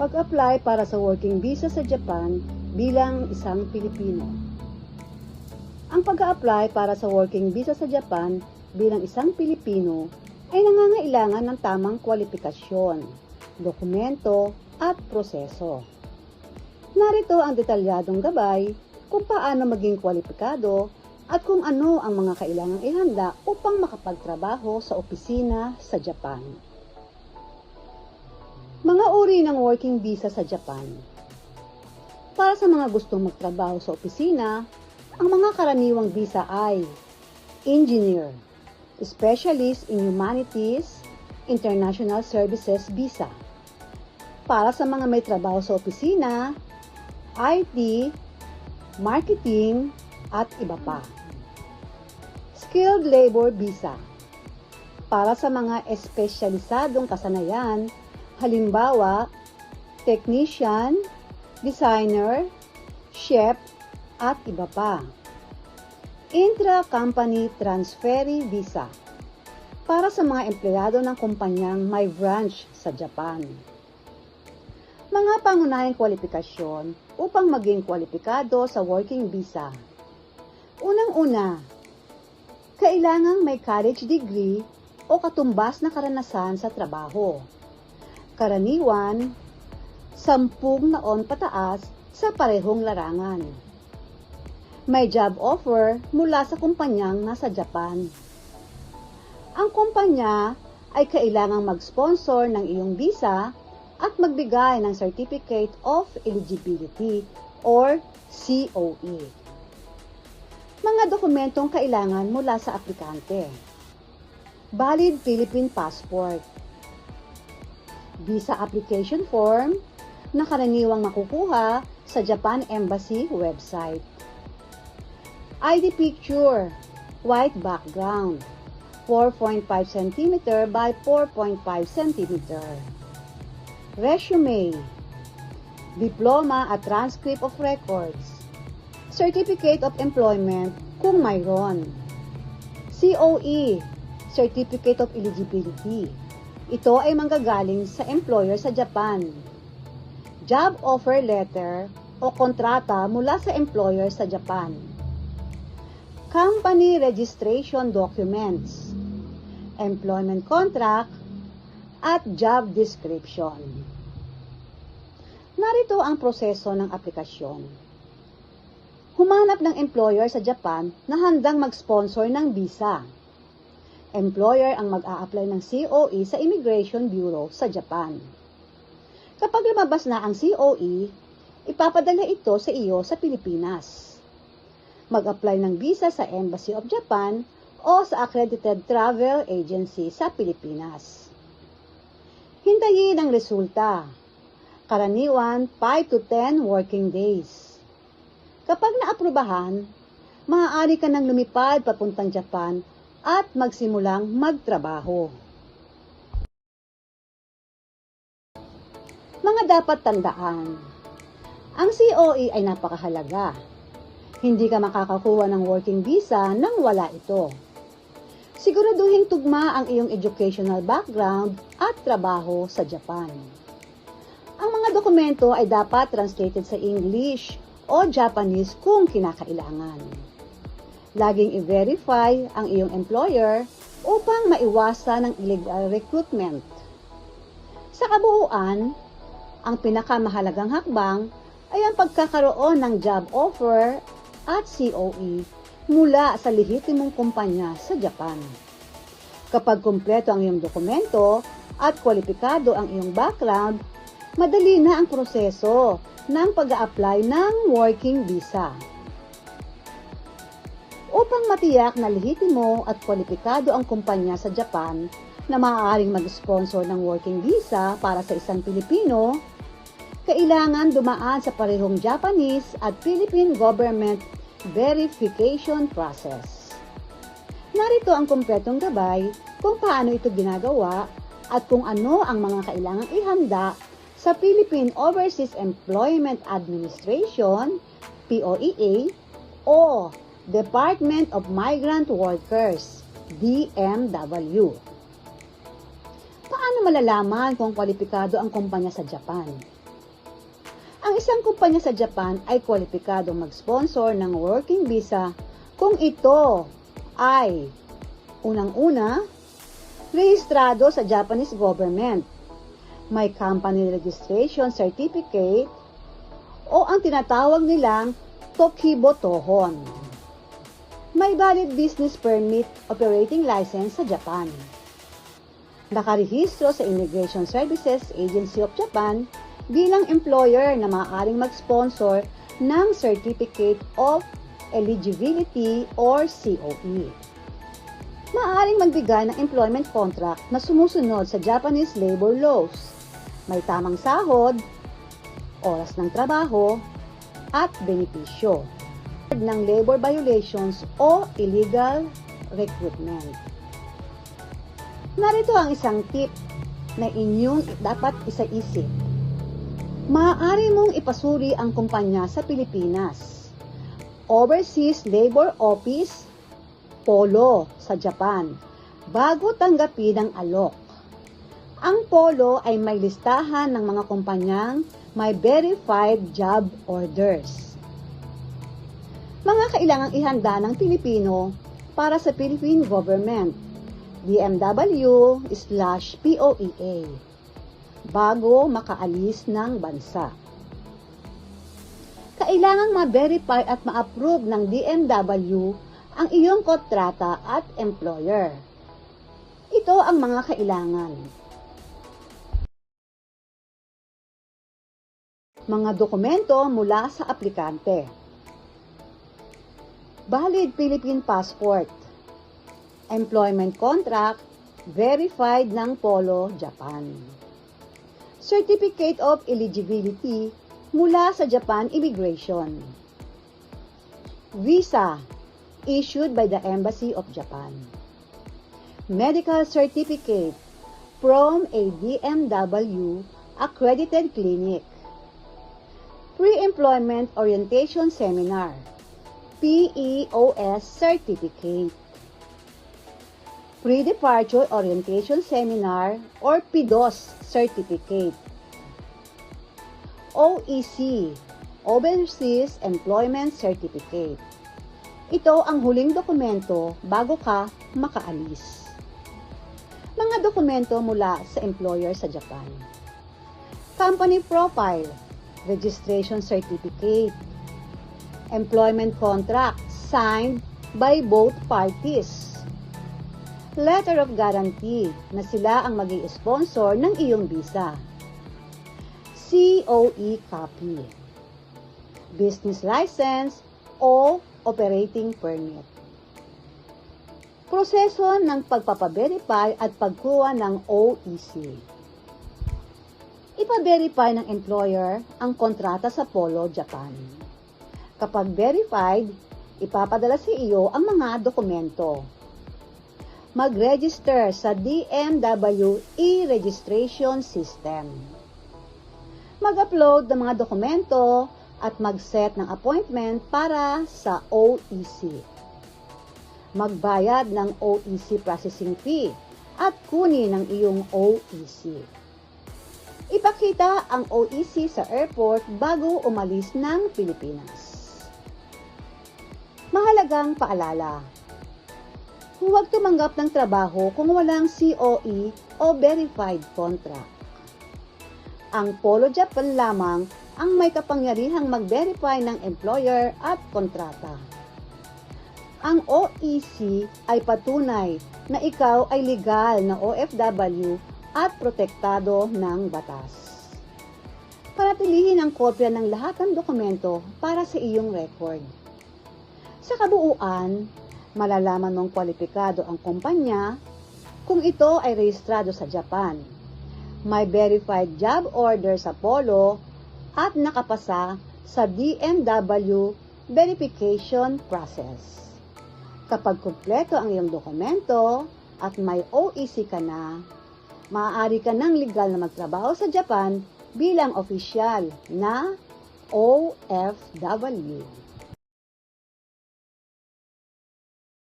Pag-apply para sa working visa sa Japan bilang isang Pilipino. Ang pag-apply para sa working visa sa Japan bilang isang Pilipino ay nangangailangan ng tamang kwalifikasyon, dokumento at proseso. Narito ang detalyadong gabay kung paano maging kwalipikado at kung ano ang mga kailangang ihanda upang makapagtrabaho sa opisina sa Japan. Mga uri ng working visa sa Japan. Para sa mga gustong magtrabaho sa opisina, ang mga karaniwang visa ay Engineer, Specialist in Humanities, International Services Visa. Para sa mga may trabaho sa opisina, IT, Marketing, at iba pa. Skilled Labor Visa. Para sa mga espesyalisadong kasanayan, halimbawa, technician, designer, chef, at iba pa. Intra-company transferee visa para sa mga empleyado ng kumpanyang may branch sa Japan. Mga pangunahing kwalifikasyon upang maging kwalipikado sa working visa. Unang-una, kailangang may college degree o katumbas na karanasan sa trabaho. Karaniwan, sampung naon pataas sa parehong larangan. May job offer mula sa kumpanyang nasa Japan. Ang kumpanya ay kailangang mag-sponsor ng iyong visa at magbigay ng Certificate of Eligibility or COE. Mga dokumentong kailangan mula sa aplikante. Valid Philippine Passport. Visa application form na karaniwang makukuha sa Japan Embassy website. ID picture, white background, 4.5 cm by 4.5 cm. Resume, diploma at transcript of records, certificate of employment kung mayroon, COE, certificate of eligibility. Ito ay manggagaling sa employer sa Japan. Job offer letter o kontrata mula sa employer sa Japan. Company registration documents, employment contract, at job description. Narito ang proseso ng aplikasyon. Humanap ng employer sa Japan na handang mag-sponsor ng visa. Employer ang mag-a-apply ng COE sa Immigration Bureau sa Japan. Kapag lumabas na ang COE, ipapadala ito sa iyo sa Pilipinas. Mag-apply ng visa sa Embassy of Japan o sa accredited travel agency sa Pilipinas. Hintayin ang resulta. Karaniwan, 5 to 10 working days. Kapag naaprubahan, maaari ka nang lumipad papuntang Japan at magsimulang magtrabaho. Mga dapat tandaan. Ang COE ay napakahalaga. Hindi ka makakakuha ng working visa nang wala ito. Siguraduhin tugma ang iyong educational background at trabaho sa Japan. Ang mga dokumento ay dapat translated sa English o Japanese kung kinakailangan. Laging i-verify ang iyong employer upang maiwasan ang illegal recruitment. Sa kabuuan, ang pinakamahalagang hakbang ay ang pagkakaroon ng job offer at COE mula sa lehitimong kumpanya sa Japan. Kapag kumpleto ang iyong dokumento at kwalipikado ang iyong background, madali na ang proseso ng pag apply ng working visa. Upang matiyak na lehitimo at kwalipikado ang kumpanya sa Japan na maaaring mag-sponsor ng working visa para sa isang Pilipino, kailangan dumaan sa parehong Japanese at Philippine government verification process. Narito ang kumpletong gabay kung paano ito ginagawa at kung ano ang mga kailangang ihanda sa Philippine Overseas Employment Administration, POEA, o Department of Migrant Workers, DMW. Paano malalaman kung kwalipikado ang kumpanya sa Japan? isang kumpanya sa Japan ay kwalipikadong mag-sponsor ng working visa kung ito ay unang-una, rehistrado sa Japanese government, may company registration certificate, o ang tinatawag nilang Tokibo Tohon. May valid business permit operating license sa Japan. Nakarehistro sa Immigration Services Agency of Japan bilang employer na maaaring mag-sponsor ng Certificate of Eligibility or COE. Maaaring magbigay ng employment contract na sumusunod sa Japanese labor laws. May tamang sahod, oras ng trabaho, at benepisyo ng labor violations o illegal recruitment. Narito ang isang tip na inyong dapat isaisip. Maaari mong ipasuri ang kumpanya sa Pilipinas. Overseas Labor Office, POLO sa Japan, bago tanggapin ang alok. Ang POLO ay may listahan ng mga kumpanyang may verified job orders. Mga kailangang ihanda ng Pilipino para sa Philippine Government, DMW slash POEA, bago makaalis ng bansa. Kailangang ma-verify at ma-approve ng DMW ang iyong kontrata at employer. Ito ang mga kailangan. Mga dokumento mula sa aplikante. Valid Philippine Passport. Employment Contract verified ng Polo, Japan. Certificate of Eligibility mula sa Japan Immigration. Visa issued by the Embassy of Japan. Medical Certificate from a DMW accredited clinic. Pre-Employment Orientation Seminar PEOS Certificate. Pre-Departure Orientation Seminar or PIDOS Certificate. OEC Overseas Employment Certificate. Ito ang huling dokumento bago ka makaalis. Mga dokumento mula sa employer sa Japan. Company Profile, Registration Certificate, Employment Contract signed by both parties. Letter of Guarantee na sila ang mag sponsor ng iyong visa. COE copy. Business license o operating permit. Proseso ng pagpapaverify at pagkuha ng OEC. Ipa-verify ng employer ang kontrata sa Polo, Japan. Kapag verified, ipapadala sa iyo ang mga dokumento. Mag-register sa DMW e-registration system. Mag-upload ng mga dokumento at mag-set ng appointment para sa OEC. Magbayad ng OEC processing fee at kunin ang iyong OEC. Ipakita ang OEC sa airport bago umalis ng Pilipinas. Mahalagang paalala. Huwag tumanggap ng trabaho kung walang COE o verified contract. Ang Polo Japan lamang ang may kapangyarihang mag-verify ng employer at kontrata. Ang OEC ay patunay na ikaw ay legal na OFW at protektado ng batas. Panatilihin ang kopya ng lahat ng dokumento para sa iyong record. Sa kabuuan, malalaman mong kwalipikado ang kumpanya kung ito ay rehistrado sa Japan. May verified job order sa Polo at nakapasa sa DMW verification process. Kapag kumpleto ang iyong dokumento at may OEC ka na, maaari ka ng legal na magtrabaho sa Japan bilang opisyal na OFW.